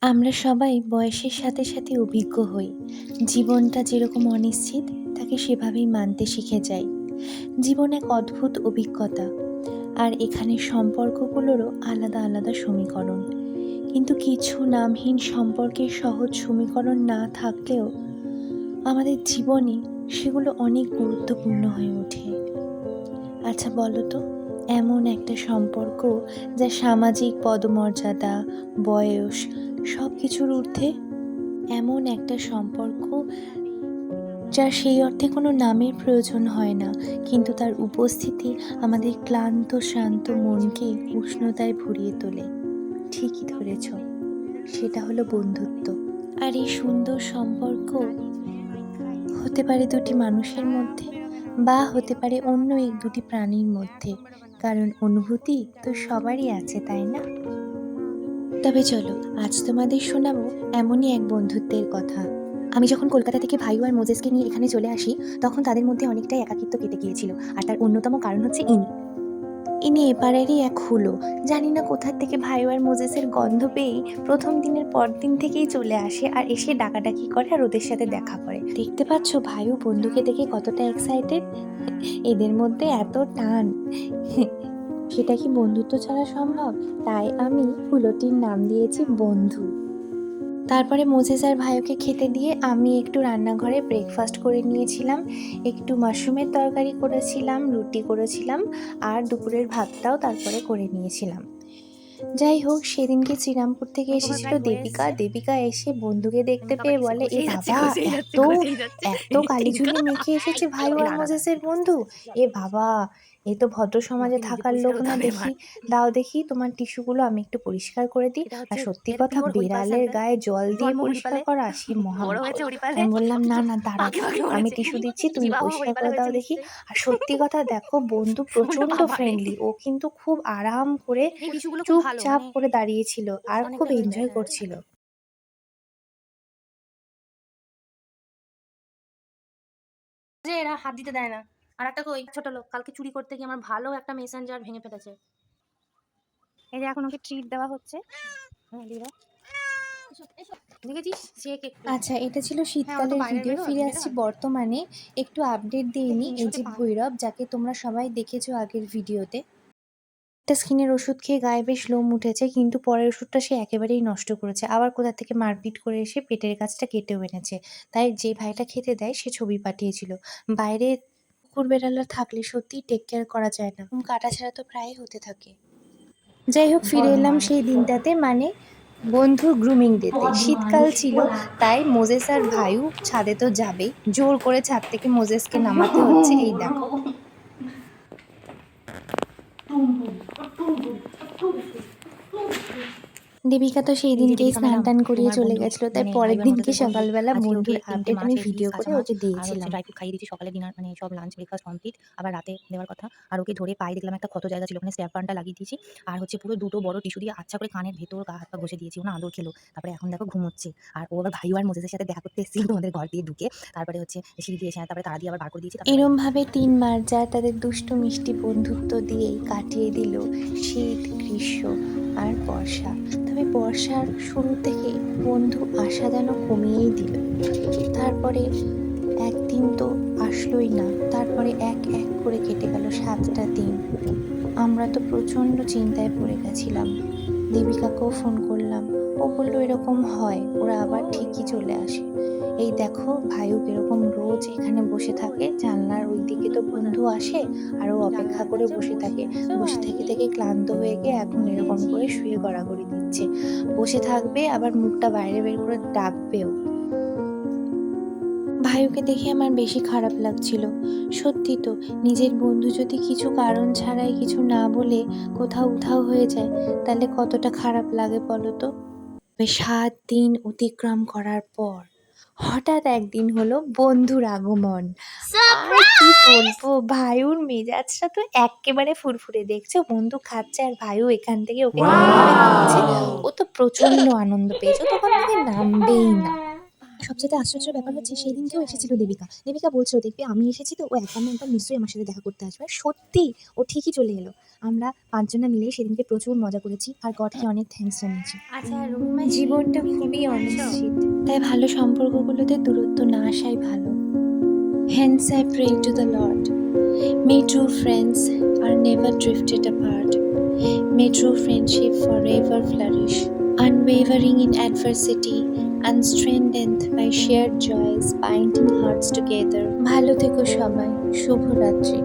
আমরা সবাই বয়সের সাথে সাথে অভিজ্ঞ হই। জীবনটা যেরকম অনিশ্চিত, তাকে সেভাবেই মানতে শিখে যাই। জীবন এক অদ্ভুত অভিজ্ঞতা। আর এখানে সম্পর্কগুলোরও আলাদা আলাদা সমীকরণ। কিন্তু কিছু নামহীন সম্পর্কের সহজ সমীকরণ না থাকলেও আমাদের জীবনে সেগুলো অনেক গুরুত্বপূর্ণ হয়ে ওঠে। আচ্ছা বলো তো, এমন একটা সম্পর্ক যা সামাজিক পদমর্যাদা, বয়স সব কিছুর ঊর্ধ্বে এমন একটা সম্পর্ক যার সেই অর্থে কোনো নামের প্রয়োজন হয় না। কিন্তু তার উপস্থিতি আমাদের ক্লান্ত, শান্ত মনকে উষ্ণতায় ভরিয়ে তোলে। ঠিকই ধরেছ, সেটা হলো বন্ধুত্ব। আর এই সুন্দর সম্পর্ক হতে পারে দুটি মানুষের মধ্যে বা হতে পারে অন্য এক দুটি প্রাণীর মধ্যে। কারণ অনুভূতি তো সবারই আছে, তাই না? তবে চলো, আজ তোমাদের শোনাবো এমনই এক বন্ধুত্বের কথা। আমি যখন কলকাতা থেকে ভাইও আর মোজেসকে নিয়ে এখানে চলে আসি, তখন তাদের মধ্যে অনেকটাই একাকিত্ব কেটে গিয়েছিল, আর তার অন্যতম কারণ হচ্ছে ইনি। ইনি এপারেরই এক হলো। জানি না কোথার থেকে ভাইও আর মোজেসের গন্ধ পেয়েই প্রথম দিনের পর দিন থেকেই চলে আসে আর এসে ডাকাডাকি করে আর ওদের সাথে দেখা করে। দেখতে পাচ্ছ ভাইও বন্ধুকে দেখে কতটা এক্সাইটেড এদের মধ্যে এত টান। সেটা কি বন্ধুত্ব ছাড়া সম্ভব? তাই আমি ফুলটির নাম দিয়েছি বন্ধু। তারপরে মোজেস আর ভাইওকে খেতে দিয়ে আমি একটু রান্নাঘরে ব্রেকফাস্ট করে নিয়েছিলাম। একটু মাশরুমের তরকারি করেছিলাম, রুটি করেছিলাম, আর দুপুরের ভাতটাও তারপরে করে নিয়েছিলাম। যাই হোক সেদিনকে শ্রীরামপুর থেকে এসেছিল দেবিকা। দেবিকা এসে বন্ধুকে দেখতে পেয়ে বলে এ বাবা এত এত কালিঝুলি মেখে এসেছে ভাই মোজেসের বন্ধু। এ বাবা এ তো ভদ্র সমাজে থাকার লোক না দেখি দাও দেখি তোমার টিস্যুগুলো আমি একটু পরিষ্কার করে দিই। আর সত্যি কথা বিড়ালের গায়ে জল দিয়ে পরিষ্কার করা সে মহা আমি বললাম না না দাঁড়াও আমি টিস্যু দিচ্ছি তুমি পরিষ্কার করে দাও দেখি। আর সত্যি কথা দেখো বন্ধু প্রচণ্ড ফ্রেন্ডলি ও কিন্তু খুব আরাম করে চুপচাপ করে দাঁড়িয়েছিল আর খুব এনজয় করছিল। যে এরা হাত দিতে দেয় না। আর একটা কই ছোট লোক কালকে চুরি করতে গিয়ে আমার ভালো একটা মেসেঞ্জার ভেঙে ফেলেছে। এই যে এখন ওকে ট্রিট দেওয়া হচ্ছে। হ্যাঁ, আচ্ছা এটা ছিল হ্যাঁ, শীতকালের ভিডিও ফিরে আসছি বর্তমানে। একটু আপডেট দিয়ে এজিৎ পাঁচ। ভৈরব যাকে তোমরা সবাই দেখেছ আগের ভিডিওতে একটা স্কিনের ওষুধ খেয়ে গায়ে বেশ লোম উঠেছে, কিন্তু পরের ওষুধটা সে একেবারেই নষ্ট করেছে। আবার কোথা থেকে মারপিট করে এসে পেটের কাছটা কেটেও এনেছে। তাই যে ভাইটা খেতে দেয়, সে ছবি পাঠিয়েছিল। বাইরে কুকুর বেড়ালা থাকলে সত্যিই টেক কেয়ার করা যায় না। কাটা ছাড়া তো প্রায়ই হতে থাকে। যাই হোক, ফিরে এলাম সেই দিনটাতে মানে বন্ধুর গ্রুমিং ডেতে শীতকাল ছিল, তাই মোজেস আর ভাইও ছাদে তো যাবেই। জোর করে ছাদ থেকে মোজেসকে নামাতে হচ্ছে, এই দেখো। Buldum. Buldum. Buldum. দেবিকা তো সেই দিনকেই স্নান টান করিয়ে চলে গেছিল। তাই মানে পরের দিনকে সকালবেলা বন্ধুর আপডেট আমি ভিডিও করে ওকে দিয়েছিলাম। ড্রাই ফ্রুট খাইয়ে দিয়েছি সকালে ডিনার মানে সব লাঞ্চ ব্রেকফাস্ট কমপ্লিট আবার রাতে দেওয়ার কথা। আর ওকে ধরে পায়ে দেখলাম একটা ক্ষত জায়গা ছিল ওখানে স্ট্যাপ বানটা লাগিয়ে দিয়েছি। আর হচ্ছে পুরো দুটো বড় টিস্যু দিয়ে আচ্ছা করে কানের ভেতর গা হাত পা ঘষে দিয়েছি। ওনা আদর খেলো। তারপরে এখন দেখো ঘুমোচ্ছে। আর ও আবার ভাইও আর মোজেসের সাথে দেখা করতে এসেছিল তোমাদের ঘর দিয়ে ঢুকে। তারপরে হচ্ছে সিঁড়ি দিয়ে এসে তারপরে তারা দিয়ে আবার বার করে দিয়েছি এরম ভাবে তিন মার যা তাদের দুষ্টু মিষ্টি বন্ধুত্ব দিয়েই কাটিয়ে দিল শীত গ্রীষ্ম আর বর্ষা। তবে বর্ষার শুরু থেকে বন্ধু আশা যেন কমিয়েই দিল। তারপরে একদিন তো আসলোই না, তারপরে এক এক করে কেটে গেল সাতটা দিন। আমরা তো প্রচণ্ড চিন্তায় পড়ে গেছিলাম। দেবিকাকেও ফোন করলাম, ও বলল এরকম হয়, ওরা আবার ঠিকই চলে আসে। এই দেখো ভাইও এরকম রোজ এখানে বসে থাকে, জানলার ওই দিকে তো বন্ধু আসে, আর ও অপেক্ষা করে বসে থাকে। বসে থেকে থেকে ক্লান্ত হয়ে গিয়ে এখন এরকম করে শুয়ে গড়াগড়ি দিচ্ছে বসে থাকবে, আবার মুখটা বাইরে বের করে ডাকবেও। ভাইকে দেখে আমার বেশি খারাপ লাগছিল। সত্যি তো, নিজের বন্ধু যদি কিছু কারণ ছাড়াই কিছু না বলে কোথাও উধাও হয়ে যায়, তাহলে কতটা খারাপ লাগে বলো তো? সাত দিন অতিক্রম করার পর। হঠাৎ একদিন হলো বন্ধুর আগমন। আর কি বলব ভাইউর মেজাজটা তো একেবারে ফুরফুরে। দেখছে বন্ধু খাচ্ছে আর ভাইও এখান থেকে ওকে ও তো প্রচণ্ড আনন্দ পেয়েছে। তখন থেকে নামবেই না। সবচেয়ে আশ্চর্যের ব্যাপার হচ্ছে সেই দিনকেও এসেছিল দেবিকা। দেবিকা বলছিল দেখবে আমি এসেছি তো ও একবার না একবার নিশ্চয়ই আমার সাথে দেখা করতে আসবে। আর সত্যি ও ঠিকই চলে এলো। আমরা পাঁচজনা মিলে সেদিনকে প্রচুর মজা করেছি আর গডকে অনেক থ্যাঙ্কস জানিয়েছি। আচ্ছা জীবনটা খুবই অনিশ্চিত। তাই ভালো সম্পর্কগুলোতে দূরত্ব না আসাই ভালো। Hence I pray to the lord may true friends are never drifted apart may true friendship for ever flourish unwavering in adversity, and strengthened by shared joys binding hearts together ভালো থেকো সবাই শুভরাত্রি